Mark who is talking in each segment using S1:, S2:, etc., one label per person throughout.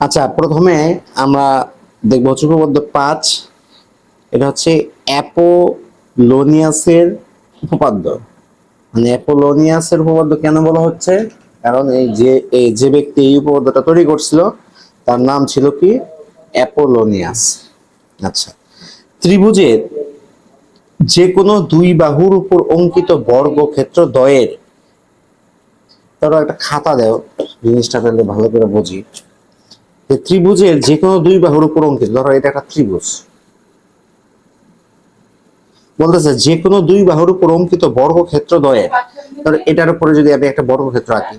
S1: আচ্ছা প্রথমে আমরা দেখব হচ্ছে পাঁচ। এটা হচ্ছে অ্যাপোলোনিয়াসের উপপাদ্য। মানে অ্যাপোলোনিয়াসের উপপাদ্য কেন বলা হচ্ছে? কারণ এই যে এই যে ব্যক্তি এই উপপাদ্যটা তৈরি করছিল, তার নাম ছিল কি? অ্যাপোলোনিয়াস। আচ্ছা ত্রিভুজের যে কোনো দুই বাহুর উপর অঙ্কিত বর্গক্ষেত্র দ্বয়ের। ধরো একটা খাতা দেও, জিনিসটা তাহলে ভালো করে বুঝি। ত্রিভুজের যে কোনো দুই বাহুর উপর অঙ্কিত। ধরো, এটা একটা ত্রিভুজ। বলতেছে যে কোনো দুই বাহুর উপর অঙ্কিত বর্গক্ষেত্র দ্বয়ের ধরো এটার উপরে যদি আমি একটা বর্গক্ষেত্র আঁকি।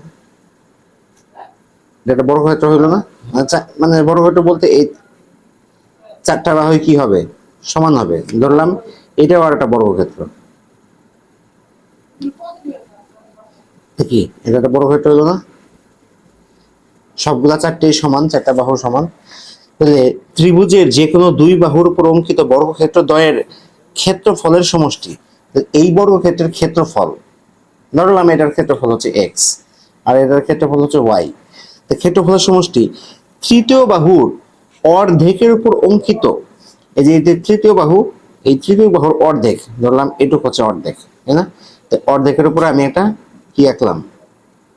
S1: এটা বর্গক্ষেত্র হইল না? আচ্ছা মানে বর্গক্ষেত্র বলতে এই চারটা বাহু কি হবে? সমান হবে। ধরলাম, এটাও আর একটা বর্গক্ষেত্র। কি? এটা একটা বর্গক্ষেত্র হলো না? সবগুলা চারটেই সমান, চারটা বাহু সমান। তাহলে ত্রিভুজের যে কোনো দুই বাহুর উপর অঙ্কিত বর্গক্ষেত্র দ্বয়ের ক্ষেত্রফলের সমষ্টি। এই বর্গক্ষেত্রের ক্ষেত্রফল ধরলাম এটার ক্ষেত্রফল হচ্ছে এক্স আর এটার ক্ষেত্রফল হচ্ছে ওয়াই তো ক্ষেত্রফলের সমষ্টি, তৃতীয় বাহুর অর্ধেকের উপর অঙ্কিত, এই যে যে তৃতীয় বাহু, এই তৃতীয় বাহুর অর্ধেক ধরলাম এটুক হচ্ছে অর্ধেক, তাই না? তো অর্ধেকের উপরে আমি একটা কি আঁকলাম?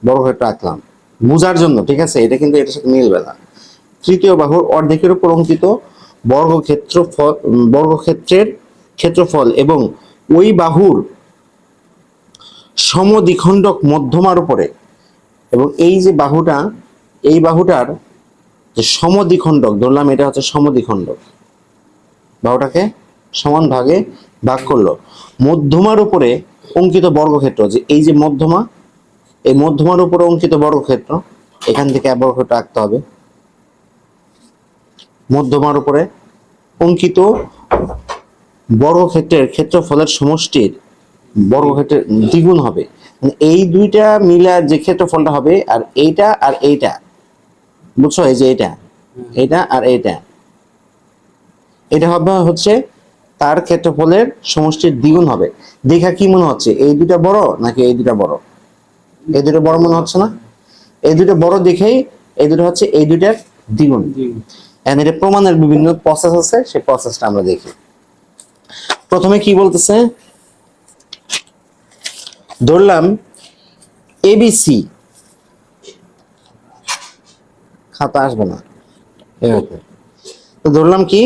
S1: বর্গক্ষেত্র আঁকলাম। বোঝার জন্য, ঠিক আছে? এটা কিন্তু এটার সাথে মিলবে না। তৃতীয় বাহুর অর্ধেকের উপর অঙ্কিত বর্গক্ষেত্র বর্গক্ষেত্রের ক্ষেত্রফল এবং ওই বাহুর সমদ্বিখণ্ডক মধ্যমার উপরে এবং এই যে বাহুটা, এই বাহুটার যে সমদ্বিখণ্ডক, ধরলাম এটা হচ্ছে সমদ্বিখণ্ডক, বাহুটাকে সমান ভাগে ভাগ করল। মধ্যমার উপরে অঙ্কিত বর্গক্ষেত্র, যে এই যে মধ্যমা এই মধ্যমার উপরে অঙ্কিত বর্গক্ষেত্র এখান থেকে বর্গক্ষেত্র আঁকতে হবে। মধ্যমার উপরে অঙ্কিত বর্গক্ষেত্রের ক্ষেত্রফলের সমষ্টির বর্গক্ষেত্রের দ্বিগুণ হবে। মানে এই দুইটা মিলা যে ক্ষেত্রফলটা হবে, আর এইটা আর এইটা। বুঝছ? এই যে এটা এটা আর এইটা। এটা হবে হচ্ছে তার ক্ষেত্রফলের সমষ্টির দ্বিগুণ হবে। দেখা কি মনে হচ্ছে? এই দুইটা বড় নাকি এই দুটা বড়? এই দুটো বড় মনে হচ্ছে না? এই দুটো বড় দেখেই এই দুটো হচ্ছে এই দুইটার দ্বিগুণ। এখন এটা প্রমাণের বিভিন্ন প্রসেস আছে সেই প্রসেসটা আমরা দেখি। প্রথমে কি বলতেছে? ধরলাম এবিসি খাতা আসবে না। তো ধরলাম কি?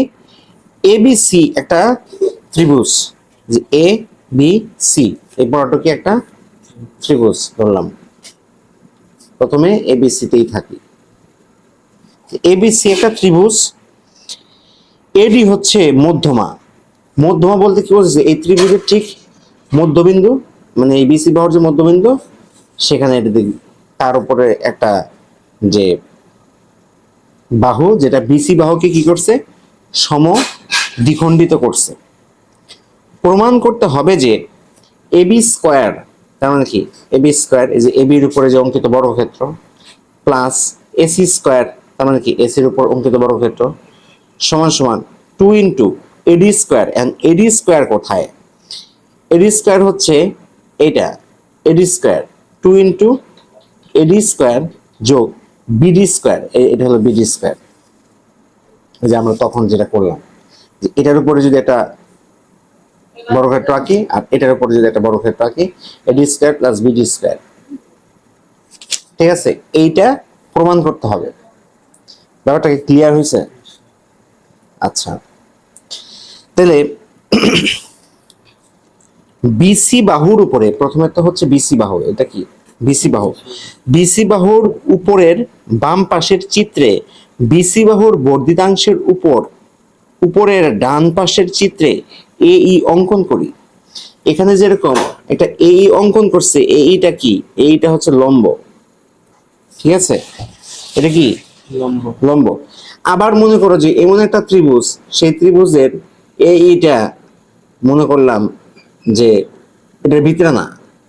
S1: এবিসি একটা ত্রিভুজ। যে এ বি সি এই বড়টা কি একটা? ত্রিভুজ ধরলাম। প্রথমে এবিসি তেই থাকি। এবিসি একটা ত্রিভুজ। এডি হচ্ছে মধ্যমা। মধ্যমা বলতে কি বলছে এই ত্রিভুজের ঠিক মধ্যবিন্দু মানে এই বিসি যে মধ্যবিন্দু, সেখানে এটা তার উপরে একটা যে বাহু, যেটা বিসি বাহুকে কি করছে? সম দ্বিখণ্ডিত করছে। প্রমাণ করতে হবে যে এবি স্কোয়ার তার মানে কি? এবি স্কোয়ার এই যে এবির উপরে যে অঙ্কিত বর্গক্ষেত্র প্লাস এসি স্কোয়ার তার মানে কি? এসির উপর অঙ্কিত বর্গক্ষেত্র সমান সমান two into AD square and AD square কোথায়? এডি স্কোয়ার হচ্ছে এটা AD square two into AD square যোগ বিডি স্কোয়ার এটা হলো বিডি স্কোয়ার যে আমরা তখন যেটা করলাম এটার উপরে যদি একটা বর্গক্ষেত্র আঁকি আর এটার উপর যদি একটা বড় ক্ষেত্র আঁকি AD square plus BD square ঠিক আছে? এইটা প্রমাণ করতে হবে। ব্যাপারটা কি ক্লিয়ার হয়েছে? আচ্ছা। তাহলে বিসি বাহুর উপরে, প্রথমে তো হচ্ছে বিসি বাহু, এটা কি? বিসি বাহু। বিসি বাহুর উপরের বাম পাশের চিত্রে বিসি বাহুর বর্ধিতাংশের উপর উপরের ডান পাশের চিত্রে এ ই অঙ্কন করি। এখানে যেরকম একটা এ ই অঙ্কন করছে এ ইটা কি? এইটা হচ্ছে লম্ব। ঠিক আছে? এটা কি?
S2: লম্ব।
S1: লম্ব। আবার মনে করো যে এমন একটা ত্রিভুজ সেই ত্রিভুজের এ এইটা মনে করলাম যে এটার ভিতরে না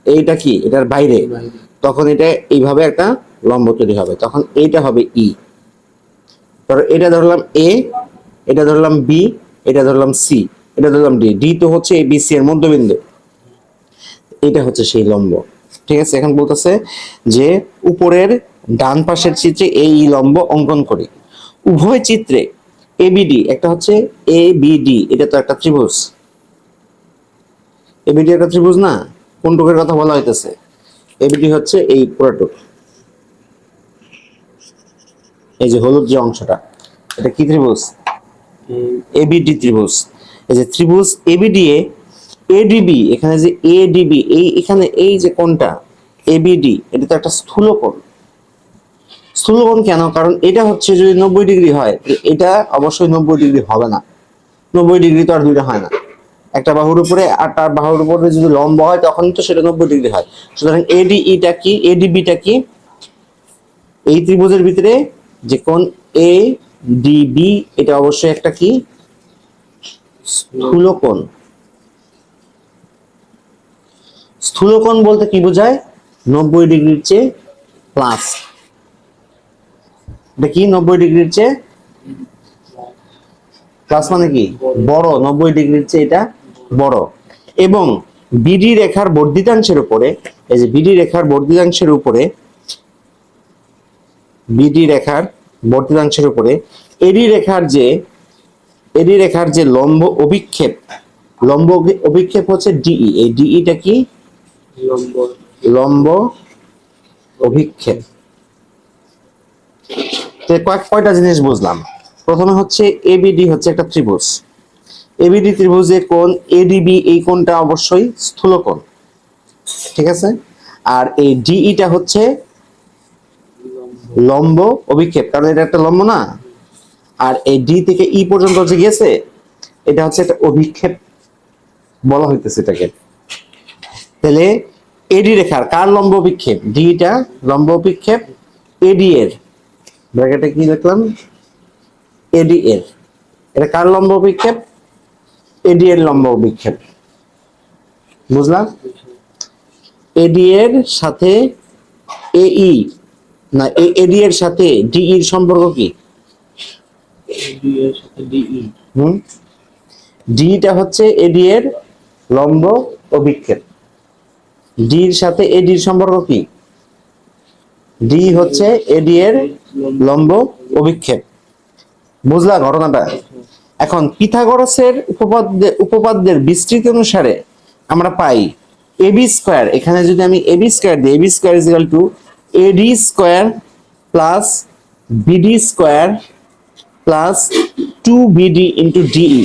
S1: এইটা কি? এটার বাইরে।
S2: বাইরে।
S1: তখন এটা এইভাবে একটা লম্ব তৈরি হবে। তখন এইটা হবে ই। ধরো এটা ধরলাম এ এটা ধরলাম বি এটা ধরলাম সি এটা ধরলাম ডি ডি তো হচ্ছে এই বিসি এর মধ্যবিন্দু। এটা হচ্ছে সেই লম্ব। ঠিক আছে, এখন বলতেছে যে উপরের ডান পাশের চিত্রে এই লম্ব অঙ্কন করি। উভয় চিত্রে এ এবিডি একটা হচ্ছে এ বিডি এটা তো একটা ত্রিভুজ। এ এবিডি একটা ত্রিভুজ না? কোনটুকের কথা বলা হইতেছে? এ এবিডি হচ্ছে এই পুরাটুক এই যে হলুদ যে অংশটা, এটা কি ত্রিভুজ? এবিডি ত্রিভুজ। এই যে ত্রিভুজ, এ এডিবি এখানে যে এডিবি এই এখানে এই যে কোনটা এবিডি এটা তো একটা স্থূল কোণ। স্থূল কোণ কেন? কারণ এটা হচ্ছে যদি নব্বই ডিগ্রি হয় এটা অবশ্যই নব্বই ডিগ্রি হবে না। নব্বই ডিগ্রি তো আর দুইটা হয় না। একটা বাহুর উপরে, আর তার বাহুর উপরে যদি লম্ব হয়, তখন তো সেটা নব্বই ডিগ্রি হয়। সুতরাং এডিইটা কি? এডিবিটা কি? এই ত্রিভুজের ভিতরে যে কোন এ ডিবি এটা অবশ্যই একটা কি? স্থূলকোণ। স্থূলকোণ বলতে কি বোঝায়? নব্বই ডিগ্রির চেয়ে প্লাস এটা কি? নব্বই ডিগ্রির চেয়ে প্লাস মানে কি? বড়। নব্বই ডিগ্রির চেয়ে এটা বড়। এবং বিডি রেখার বর্ধিতাংশের উপরে, এই যে বিডি রেখার বর্ধিতাংশের উপরে বিডি রেখার বর্ধিতাংশের উপরে এডি রেখার যে এডি রেখার যে লম্ব অভিক্ষেপ লম্ব অভিক্ষেপ হচ্ছে ডিই এই ডিইটা কি?
S2: লম্ব
S1: লম্ব অভিক্ষেপ। কয়েক কয়টা জিনিস বুঝলাম। প্রথমে হচ্ছে এবিডি হচ্ছে একটা ত্রিভুজ। এবিডি ত্রিভুজে কোণ এডিবি এই কোণটা অবশ্যই স্থূল কোণ ঠিক আছে? আর এই ডিইটা হচ্ছে
S2: লম্ব
S1: অভিক্ষেপ, কারণ এটা একটা লম্ব না। আর এই ডি থেকে ই পর্যন্ত যে গেছে, এটা হচ্ছে একটা অভিক্ষেপ বলা হইতেছে এটাকে। তাহলে এডি রেখার কার লম্ব অভিক্ষেপ? ডিটা লম্ব অভিক্ষেপ, এডি এর। ব্র্যাকেটে কি লিখলাম? এডি এর। এটা কার লম্ব অভিক্ষেপ? এডি এর লম্ব অভিক্ষেপ। বুঝলাম? এডি এর সাথে এই না এডি এর সাথে ডিই এর সম্পর্ক কি?
S2: ডি এর
S1: হুম ডিটা হচ্ছে এডি এর লম্ব অভিক্ষেপ ডির সাথে এডির সম্পর্ক কি? ডি হচ্ছে এডি এর লম্ব অভিক্ষেপ বুঝলা ঘটনাটা? এখন পিথাগোরাসের উপপাদ্যের উপপাদ্যের বিস্তৃতি অনুসারে আমরা পাই এবি স্কোয়ার। এখানে যদি আমি এবি স্কোয়ার দিই AB square is two AD square plus BD square plus two BD into DE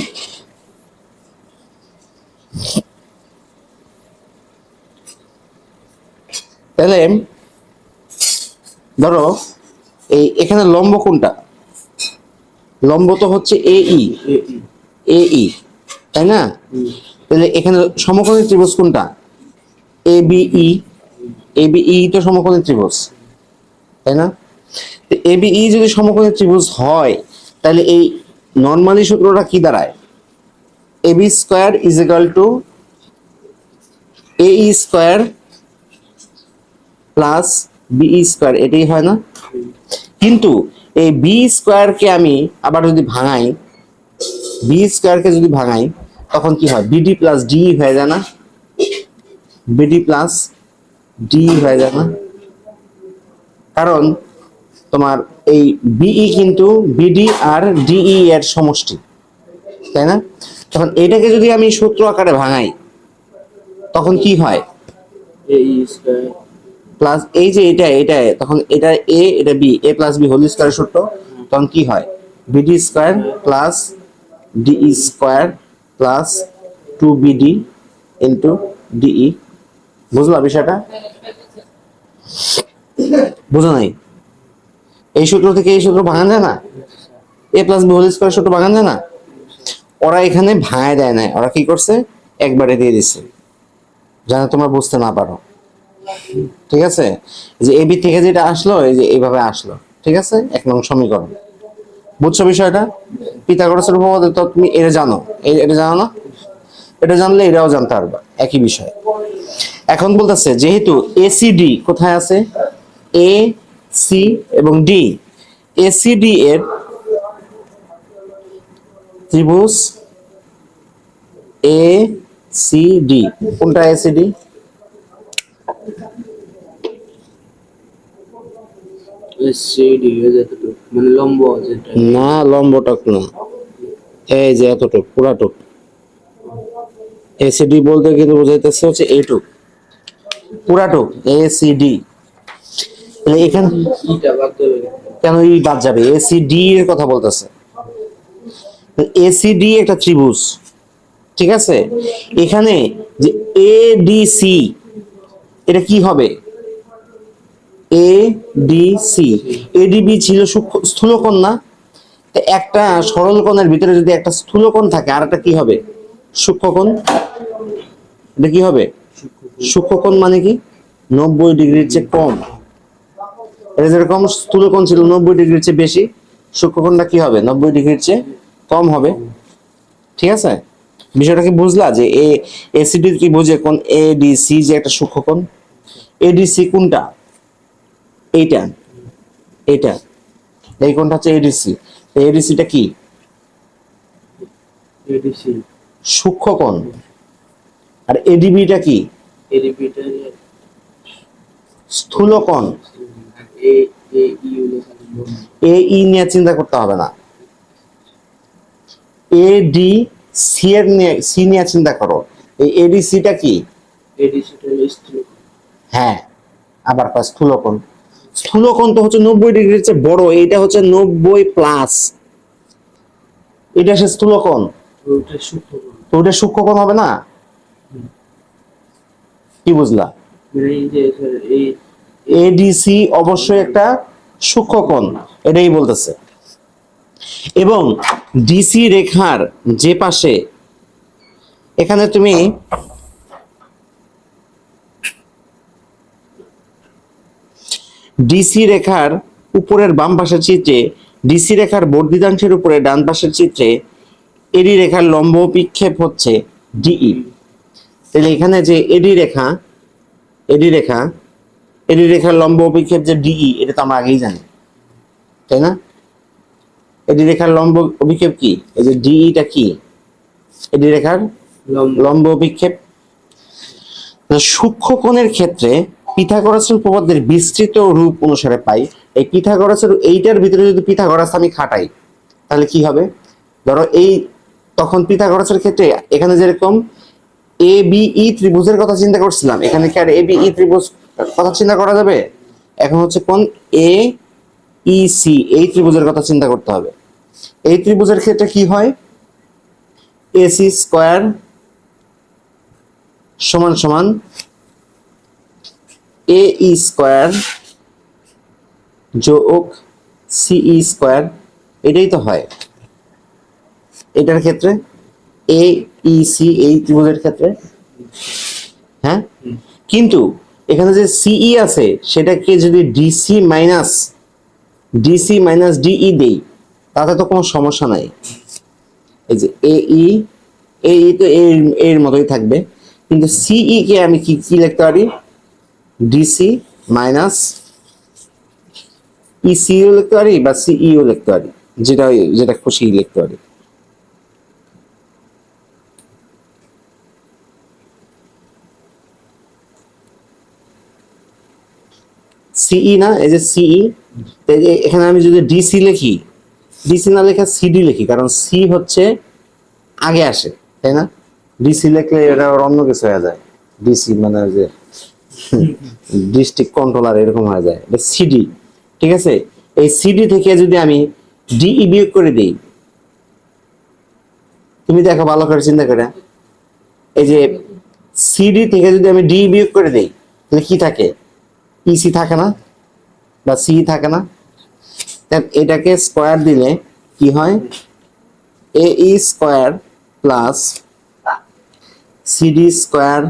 S1: তাহলে ধরো এই এখানে লম্ব কোনটা? লম্ব তো হচ্ছে এই
S2: এই
S1: এই তাই না? তাহলে এখানে সমকোণী ত্রিভুজ কোনটা? এ বিই এ বিই তো সমকোণী ত্রিভুজ, তাই না? এ বিই যদি সমকোণী ত্রিভুজ হয়, তাহলে এই নর্মালি সূত্রটা কি দাঁড়ায়? A B square is equal to A square plus BE square এটাই হয় না? কিন্তু এই বি স্কোয়ারকে আমি আবার যদি ভাঙাই বি স্কোয়ারকে যদি ভাঙাই, তখন কি হয়? বিডি প্লাস ডি হয়ে যায় না? বিডি প্লাস ডি হয়ে না কারণ তোমার এই বিই কিন্তু বিডি আর ডিই এর সমষ্টি তাই না? তখন এটাকে যদি আমি সূত্র আকারে ভাঙাই তখন কি হয়? প্লাস এই যে এটা এটা তখন এটা এ এটা B A plus B whole square সূত্র তখন কি হয়? BD square plus DE square plus two BD into DE বুঝলা বিষয়টা? বুঝো নাই? এই সূত্র থেকে এই সূত্র ভাঙান যায় না? A plus B whole square সূত্র ভাঙান যায় না? ওরা এখানে ভাঙায় দেয় না ওরা কি করছে? একবারে দিয়ে দিচ্ছে যেন তোমরা বুঝতে না পারো। ঠিক আছে? যে এবি থেকে যেটা আসলো, এই যে এইভাবে আসলো। ঠিক আছে? এক নং সমীকরণ। বুঝছ বিষয়টা? পিথাগোরাসের উপপাদ্য তো তুমি এটা জানো। এটা জানো না? এটা জানলে এটাও জানতে পারবা। একই বিষয়। এখন বলতেছে যেহেতু এসিডি কোথায় আছে? এ সি এবং ডি এসিডি এর ত্রিভুজ এ সি ডি কোনটা এসিডি
S2: মানে
S1: না লম্বটক না। এই যে এতটুক পুরাটুক। এসিডি বলতে কিন্তু বোঝাইতেছে হচ্ছে এইটুক পুরাটুক এসিডি এখানে
S2: ইটা বাদ দেবে
S1: কেন ই বাদ যাবে? এসিডি এর কথা বলতেছে। এসিডি একটা ত্রিভুজ, ঠিক আছে? এখানে যে এডিসি এটা কি হবে? এ ডি সি এডিবি ছিল স্থূলকোণ না? একটা সরল কোণের ভিতরে যদি একটা স্থূলকোণ থাকে, আর একটা কি হবে? সূক্ষ্মকোণ। এটা কি হবে? সূক্ষ্মকোণ মানে কি? নব্বই ডিগ্রির চেয়ে কম। এটা যেরকম স্থূলকোণ ছিল নব্বই ডিগ্রির চেয়ে বেশি সূক্ষ্মকোণটা কি হবে? নব্বই ডিগ্রির চেয়ে কম হবে। ঠিক আছে? বিষয়টা কি বুঝলা? যে এ এসিডি কি বুঝে? কোন এ ডি সি যে একটা সূক্ষ্মকোণ এডিসি কোনটা? এইটা। এইটা। এই কোনটা হচ্ছে এডিসি এডিসিটা কি?
S2: এডিসি
S1: সূক্ষ্মকোণ আর এডিবিটা কি? স্থূলকোণ
S2: এ এ ইউ লেখা থাকবে
S1: এ ই নিয়ে চিন্তা করতে হবে না। এ ডি সি এর নিয়ে সি নিয়ে চিন্তা করো। এই এডিসিটা কি? হ্যাঁ আবার পাস স্থূলকোণ? স্থূলকোণ তো হচ্ছে নব্বই ডিগ্রির চেয়ে বড় এইটা হচ্ছে নব্বই প্লাস। এটা সে স্থূলকোণ। তো ওটা সূক্ষ্মকোণ হবে না? কি বুঝলা? এডিসি অবশ্যই একটা সূক্ষ্মকোণ এটাই বলতেছে। এবং ডিসি রেখার যে পাশে এখানে তুমি ডিসি রেখার উপরের বাম পাশের চিত্রে ডিসি রেখার বর্ধিতাংশের উপরে ডান পাশের চিত্রে এডি রেখার লম্ব বিক্ষেপ হচ্ছে ডিই তাহলে এখানে যে এডি রেখা এডি রেখা এডি রেখার লম্ব অভিক্ষেপ যে ডিই এটা তো আমরা আগেই জানি তাই না? এডি রেখার লম্ব অভিক্ষেপ কি? এই যে ডিইটা কি? এডি রেখার
S2: লম্ব।
S1: লম্ব অভিক্ষেপ। সূক্ষ্ম কোণের ক্ষেত্রে পিথাগোরাসের উপপাদ্যের বিস্তৃত রূপ অনুসারে পাই। এই পিথাগোরাসের এইটার ভিতরে যদি পিথাগোরাস আমি খাটাই তাহলে কি হবে? ধরো এই তখন পিথাগোরাসের ক্ষেত্রে এখানে যেরকম এ বি ই ত্রিভুজের কথা চিন্তা করছিলাম। এখানে কি আর এ বি ই ত্রিভুজ কথা চিন্তা করা যাবে? এখন হচ্ছে কোন? এ ই সি এই ত্রিভুজের কথা চিন্তা করতে হবে। এই ত্রিভুজের ক্ষেত্রে কি হয়? এসি স্কোয়ার সমান সমান এ ই স্কোয়ার যোগ সিই স্কোয়ার এটাই তো হয়। এটার ক্ষেত্রে এ ই সি এই ত্রিভুজের ক্ষেত্রে? হ্যাঁ? কিন্তু এখানে যে সিই আছে, সেটাকে যদি DC minus DC minus DE দেই, তাতে তো কোনো সমস্যা নাই। এই যে এ ই এ ই তো এর এর মতোই থাকবে। কিন্তু সিই কে আমি কি কি লিখতে পারি? ডিসি মাইনাস ইসিও লিখতে পারি বা সিইও লিখতে পারি, যেটা যেটা খুশি লিখতে পারি। সিই না, এই যে সিই এখানে আমি যদি ডিসি লিখি ডিসি না লেখা সিডি লিখি, কারণ সি হচ্ছে আগে আসে, তাই না? ডিসি লিখলে এটা অন্য কিছু হয়ে যায়। ডিসি মানে যে ডিস্ট্রিক্ট কন্ট্রোলার এরকম হয়ে যায়, এটা সিডি ঠিক আছে? এই সিডি থেকে যদি আমি ডিই বিয়োগ করে দিই, তুমি দেখো ভালো করে চিন্তা করে। এই যে সিডি থেকে যদি আমি ডি বিয়োগ করে দিই, তাহলে কি থাকে? ইসি থাকে না বা সি থাকে না এটাকে স্কোয়ার দিলে কি হয়? A E square plus CD square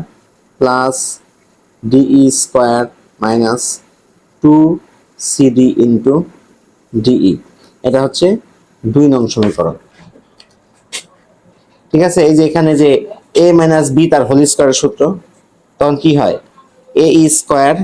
S1: plus DE square minus two CD into DE এটা হচ্ছে দুই নং সমীকরণ। ঠিক আছে? এই যে এখানে যে এ মাইনাস বি তার হোল স্কোয়ারের সূত্র, তখন কি হয়? A E square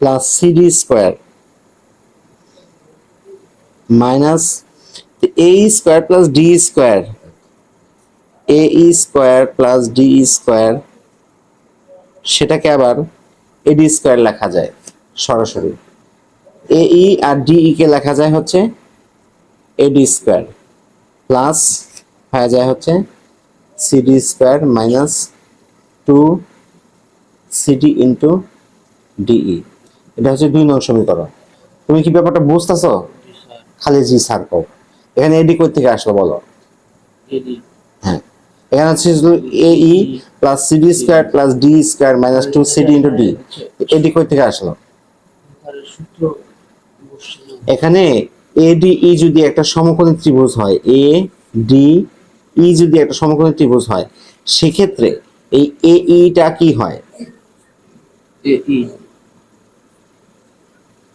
S1: plus CD square minus A square plus D square A square plus D square সেটাকে আবার এডি স্কোয়ার লেখা যায় সরাসরি। A E R D E কে লেখা যায় হচ্ছে এডি স্কোয়ার প্লাস হয়ে যায় হচ্ছে CD square minus two CD into DE এটা হচ্ছে দুই নং সমীকরণ। তুমি কি ব্যাপারটা বুঝতেছো? খালি জি স্যার কও। এখানে এডি কই থেকে আসলো বলো?
S2: এডি
S1: হ্যাঁ। এখানে হচ্ছে A E plus CD square plus D square minus two CD into D. AD কই থেকে আসলো? এখানে এ ডি ই যদি একটা সমকোণী ত্রিভুজ হয় এ ডি ই যদি একটা সমকোণী ত্রিভুজ হয় সেক্ষেত্রে এই এ ইটা কি হয়?
S2: এ ই।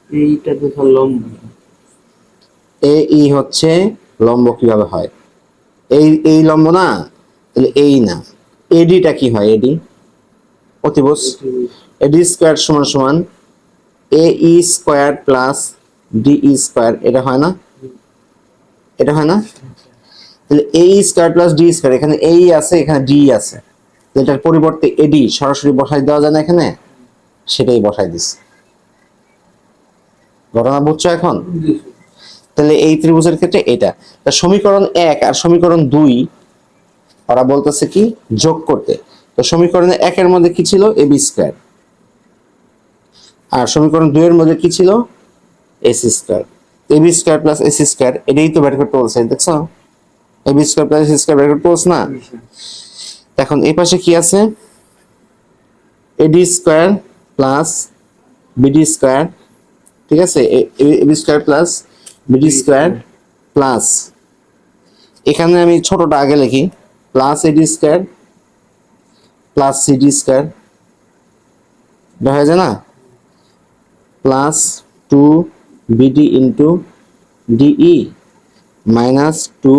S2: এইটা তো ধর লম্ব।
S1: এ ই হচ্ছে লম্ব কীভাবে হয়? এই এই লম্ব না? তাহলে এই না। এডিটা কি হয় এডি অতিভুজ। এডি স্কোয়ার সমান সমান A E square plus D E square. এটা হয় না? এটা হয় না? তাহলে A square plus D square এখানে এই আছে এখানে ডি আছে। এটার পরিবর্তে এডি সরাসরি বসাই দেওয়া যায় না এখানে? সেটাই বসাই দিচ্ছে। ঘটনা বুঝছ এখন? তাহলে এই ত্রিভুজের ক্ষেত্রে এটা। সমীকরণ এক আর সমীকরণ দুই, ওরা বলতেছে কি? যোগ করতে। তো সমীকরণ একের মধ্যে কি ছিল? এ বি স্কোয়ার। আর সমীকরণ দুইয়ের মধ্যে কি ছিল? AC square. B square plus AC square, এটাই তো বের করতে বলছে, দেখছ? A B square plus AC square বের করতে বলছে না? এখন এই পাশে কি আছে? AD square plus BD square ঠিক আছে? AB square plus BD square plus এখানে আমি ছোটটা আগে লিখি। Plus AD square plus CD square এটা হয়ে যায় না? Plus two BD into DE minus two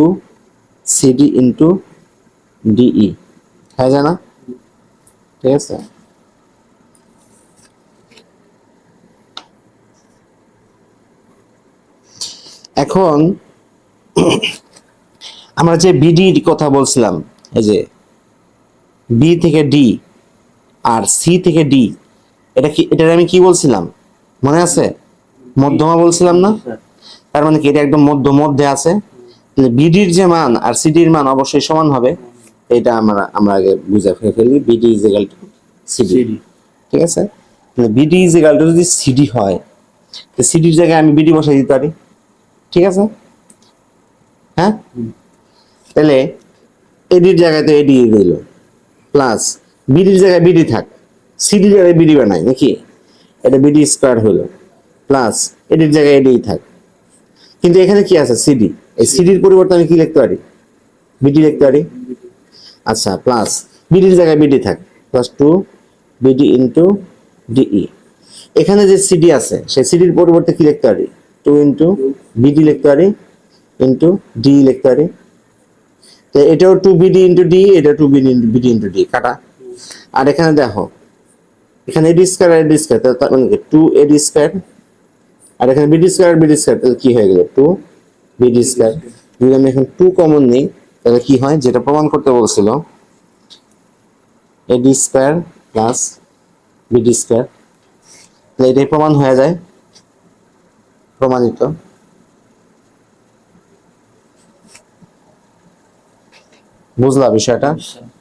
S1: CD into DE হয়ে যায় না? ঠিক আছে? এখন আমরা যে বিডির কথা বলছিলাম এই যে বি থেকে ডি আর সি থেকে ডি এটা কি এটা আমি কি বলছিলাম? মনে আছে? মধ্যমা বলছিলাম না? তার মানে কি এটা একদম মধ্য মধ্যে আছে বিডির যে মান আর সিডির মান অবশ্যই সমান হবে। এটা আমরা আমরা আগে বুঝে ফেলে ফেলি BD is equal to CD ঠিক আছে? বিডি ইজ ইকাল টু যদি সিডি হয় তো সিডির জায়গায় আমি বিডি বসাই দিতে পারি। ঠিক আছে? হ্যাঁ? তাহলে এডির জায়গায় তো এডি দিল প্লাস বিডির জায়গায় বিডি থাক। সিডির জায়গায় বিডি বানাই, নাকি? এটা বিডি স্কোয়ার হলো। প্লাস এডির জায়গায় এডি থাক। কিন্তু এখানে কি আছে? সিডি এই সিডির পরিবর্তে আমি কি লিখতে পারি? বিডি লিখতে পারি? আচ্ছা প্লাস বিডির জায়গায় বিডি থাক। Plus two BD into DE এখানে যে সিডি আছে, সেই সিডির পরিবর্তে কি লিখতে পারি? টু ইন্টু বিডি লিখতে পারি ইন্টু ডি লিখতে পারি এটাও টু বিডি ইন্টু ডি এটা two BD into BD into D কাটা। আর এখানে দেখো, এখানে এডি স্কোয়ার আর এডি স্কোয়ার তার মানে টু এডি স্কোয়ার আর এখানে বিডি স্কোয়ার আর বিডি স্কোয়ার তাহলে কি হয়ে গেল? টু বিডি স্কোয়ার যদি আমি এখন টু কমন নিই, তাহলে কি হয়? যেটা প্রমাণ করতে বলছিল AD square plus BD square তাহলে এটাই প্রমাণ হয়ে যায়। প্রমাণিত। বুঝলা বিষয়টা?
S2: স্যার